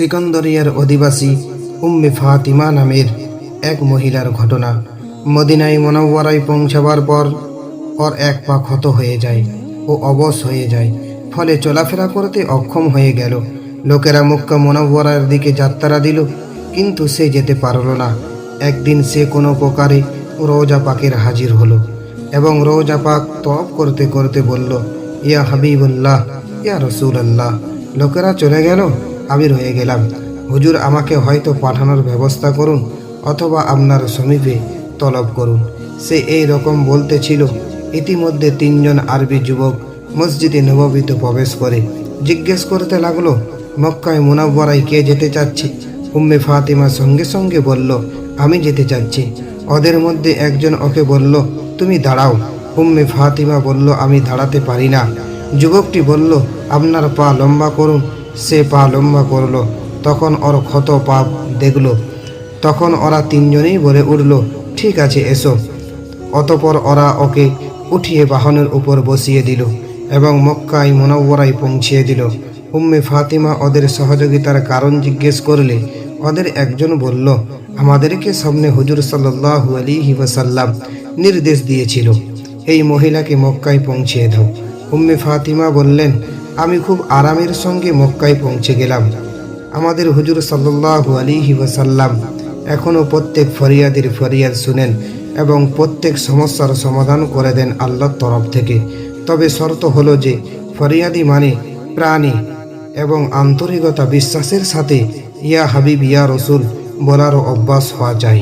সিকন্দরিয়ার অধিবাসী উম্মে ফাতিমা নামের এক মহিলার ঘটনা। মদিনায় মনব্বরায় পৌঁছাবার পর ওর এক পা ক্ষত হয়ে যায় ও অবশ হয়ে যায়। ফলে চলাফেরা করতে অক্ষম হয়ে গেল। লোকেরা মক্কা মনব্বরার দিকে যাত্রা দিল, কিন্তু সে যেতে পারল না। একদিন সে কোনো প্রকারে রোজা পাকের হাজির হলো এবং রোজা পাক তপ করতে করতে বলল, ইয়া হাবিবুল্লাহ, ইয়া রসুল আল্লাহ লোকেরা চলে গেল। আমি রয়ে গেলাম। হুজুর, আমাকে হয়তো পাঠানোর ব্যবস্থা করুন অথবা আপনার সমীপে তলব করুন। সে এই রকম বলতেছিল ইতিমধ্যে তিনজন আরবি যুবক মসজিদে নববীতে প্রবেশ করে। জিজ্ঞেস করতে লাগল, মক্কায় মুনাব্বরায় কে যেতে চাচ্ছে? উম্মে ফাতিমা সঙ্গে সঙ্গে বলল, আমি যেতে চাচ্ছি। ওদের মধ্যে একজন ওকে বলল, তুমি দাঁড়াও। উম্মে ফাতিমা বলল, আমি দাঁড়াতে পারি না। যুবকটি বলল, আপনার পা লম্বা করুন। সে পা লম্বা করল, তখন ওর ক্ষত পা দেখল। তখন ওরা তিনজনেই বলে উঠল, ঠিক আছে, এসো। অতপর ওরা ওকে উঠিয়ে বাহনের উপর বসিয়ে দিল এবং মক্কায় মনব্বরায় পৌঁছিয়ে দিল। উম্মে ফাতিমা ওদের সহযোগিতার কারণ জিজ্ঞেস করলে, ওদের একজন বলল, আমাদেরকে সামনে হুজুর সাল্লাহু আলিহি ওয়াসাল্লাম নির্দেশ দিয়েছিল, এই মহিলাকে মক্কায় পৌঁছিয়ে দাও। উম্মে ফাতিমা বললেন আমি খুব আরামের সঙ্গে মক্কায় পৌঁছে গেলাম। আমাদের হুজুর সাল্লাহু আলিহি ওয়াসাল্লাম এখনও প্রত্যেক ফরিয়াদের ফরিয়াদ শুনেন এবং প্রত্যেক সমস্যার সমাধান করে দেন আল্লাহর তরফ থেকে। তবে শর্ত হলো যে, ফরিয়াদি মানে প্রাণী এবং আন্তরিকতা, বিশ্বাসের সাথে ইয়া হাবিব, ইয়া রসুল বলারও অভ্যাস হওয়া চাই